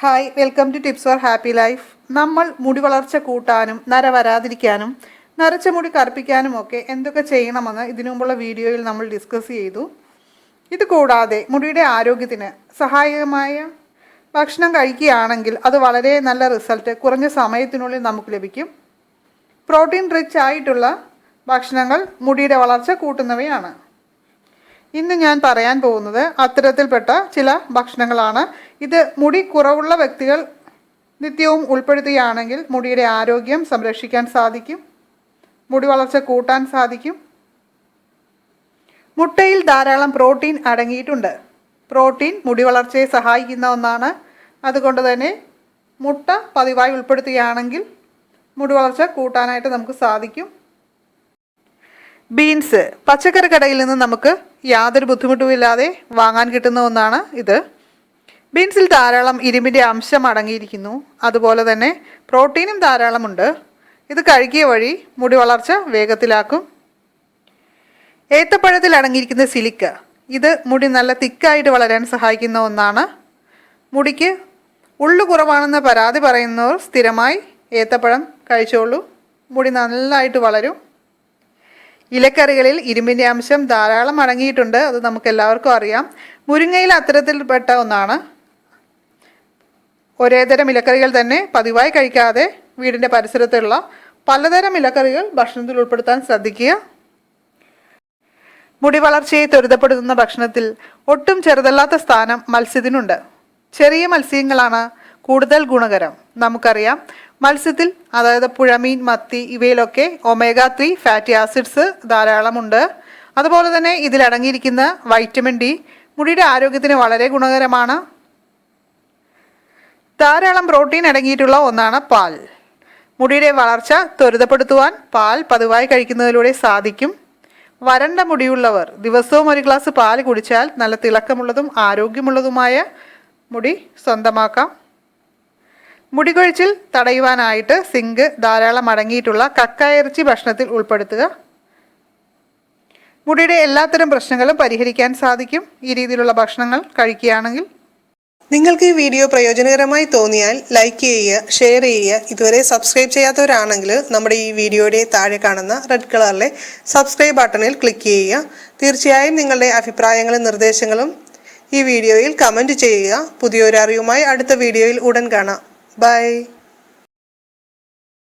Hi welcome to tips for happy life നമ്മൾ മുടി വളർച്ച കൂട്ടാനും നര വരാതിരിക്കാനും നരച്ച മുടി കറുപ്പിക്കാനും ഒക്കെ എന്തൊക്കെ ചെയ്യണമെന്ന് ഇതിനു മുമ്പുള്ള വീഡിയോയിൽ നമ്മൾ ഡിസ്കസ് ചെയ്തു. ഇത് കൂടാതെ മുടിയുടെ ആരോഗ്യത്തിന് സഹായകമായ ഭക്ഷണം കഴിക്കുകയാണെങ്കിൽ അത് വളരെ നല്ല റിസൾട്ട് കുറഞ്ഞ സമയത്തിനുള്ളിൽ നമുക്ക് ലഭിക്കും. പ്രോട്ടീൻ റിച്ച് ആയിട്ടുള്ള ഭക്ഷണങ്ങൾ മുടിയുടെ വളർച്ച കൂട്ടുന്നവയാണ്. ഇന്ന് ഞാൻ പറയാൻ പോകുന്നത് അത്തരത്തിൽപ്പെട്ട ചില ഭക്ഷണങ്ങളാണ്. ഇത് മുടി കുറവുള്ള വ്യക്തികൾ നിത്യവും ഉൾപ്പെടുത്തുകയാണെങ്കിൽ മുടിയുടെ ആരോഗ്യം സംരക്ഷിക്കാൻ സാധിക്കും. മുടി വളർച്ച കൂട്ടാൻ സാധിക്കും. മുട്ടയിൽ ധാരാളം പ്രോട്ടീൻ അടങ്ങിയിട്ടുണ്ട്. പ്രോട്ടീൻ മുടി വളർച്ചയെ സഹായിക്കുന്ന ഒന്നാണ്. അതുകൊണ്ട് തന്നെ മുട്ട പതിവായി ഉൾപ്പെടുത്തുകയാണെങ്കിൽ മുടി വളർച്ച കൂട്ടാനായിട്ട് നമുക്ക് സാധിക്കും. ബീൻസ് പച്ചക്കറി കടയിൽ നിന്ന് നമുക്ക് യാതൊരു ബുദ്ധിമുട്ടുമില്ലാതെ വാങ്ങാൻ കിട്ടുന്ന ഒന്നാണ് ഇത്. ബീൻസിൽ ധാരാളം ഇരുമ്പിന്റെ അംശം അടങ്ങിയിരിക്കുന്നു. അതുപോലെ തന്നെ പ്രോട്ടീനും ധാരാളമുണ്ട്. ഇത് കഴുകിയ വഴി മുടി വളർച്ച വേഗത്തിലാക്കും. ഏത്തപ്പഴത്തിൽ അടങ്ങിയിരിക്കുന്ന സിലിക്ക. ഇത് മുടി നല്ല തിക്കായിട്ട് വളരാൻ സഹായിക്കുന്ന ഒന്നാണ്. മുടിക്ക് ഉള്ളു കുറവാണെന്ന് പരാതി പറയുന്നവർ സ്ഥിരമായി ഏത്തപ്പഴം കഴിച്ചോളൂ. മുടി നന്നായിട്ട് വളരും. ഇലക്കറികളിൽ ഇരുമ്പിന്റെ അംശം ധാരാളം അടങ്ങിയിട്ടുണ്ട്. അത് നമുക്ക് എല്ലാവർക്കും അറിയാം. മുരിങ്ങയിൽ അത്തരത്തിൽപ്പെട്ട ഒന്നാണ്. ഒരേതരം ഇലക്കറികൾ തന്നെ പതിവായി കഴിക്കാതെ വീടിന്റെ പരിസരത്തുള്ള പലതരം ഇലക്കറികൾ ഭക്ഷണത്തിൽ ഉൾപ്പെടുത്താൻ ശ്രദ്ധിക്കുക. മുടി വളർച്ചയെ ത്വരിതപ്പെടുത്തുന്ന ഭക്ഷണത്തിൽ ഒട്ടും ചെറുതല്ലാത്ത സ്ഥാനം മത്സ്യത്തിനുണ്ട്. ചെറിയ മത്സ്യങ്ങളാണ് കൂടുതൽ ഗുണകരം. നമുക്കറിയാം മത്സ്യത്തിൽ അതായത് പുഴമീൻ മത്തി ഇവയിലൊക്കെ ഒമേഗ ത്രീ ഫാറ്റി ആസിഡ്സ് ധാരാളമുണ്ട്. അതുപോലെ തന്നെ ഇതിലടങ്ങിയിരിക്കുന്ന വൈറ്റമിൻ ഡി മുടിയുടെ ആരോഗ്യത്തിന് വളരെ ഗുണകരമാണ്. ധാരാളം പ്രോട്ടീൻ അടങ്ങിയിട്ടുള്ള ഒന്നാണ് പാൽ. മുടിയുടെ വളർച്ച ത്വരിതപ്പെടുത്തുവാൻ പാൽ പതിവായി കഴിക്കുന്നതിലൂടെ സാധിക്കും. വരണ്ട മുടിയുള്ളവർ ദിവസവും ഒരു ഗ്ലാസ് പാൽ കുടിച്ചാൽ നല്ല തിളക്കമുള്ളതും ആരോഗ്യമുള്ളതുമായ മുടി സ്വന്തമാക്കാം. മുടികൊഴിച്ചിൽ തടയുവാനായിട്ട് സിങ്ക് ധാരാളം അടങ്ങിയിട്ടുള്ള കക്കായിറച്ചി ഭക്ഷണത്തിൽ ഉൾപ്പെടുത്തുക. മുടിയുടെ എല്ലാത്തരം പ്രശ്നങ്ങളും പരിഹരിക്കാൻ സാധിക്കും. ഈ രീതിയിലുള്ള ഭക്ഷണങ്ങൾ കഴിക്കുകയാണെങ്കിൽ നിങ്ങൾക്ക് ഈ വീഡിയോ പ്രയോജനകരമായി തോന്നിയാൽ ലൈക്ക് ചെയ്യുക ഷെയർ ചെയ്യുക ഇതുവരെ സബ്സ്ക്രൈബ് ചെയ്യാത്തവരാണെങ്കിൽ നമ്മുടെ ഈ വീഡിയോയുടെ താഴെ കാണുന്ന റെഡ് കളറിലെ സബ്സ്ക്രൈബ് ബട്ടണിൽ ക്ലിക്ക് ചെയ്യുക. തീർച്ചയായും നിങ്ങളുടെ അഭിപ്രായങ്ങളും നിർദ്ദേശങ്ങളും ഈ വീഡിയോയിൽ കമന്റ് ചെയ്യുക. പുതിയൊരു അറിവുമായി അടുത്ത വീഡിയോയിൽ ഉടൻ കാണാം. ബൈ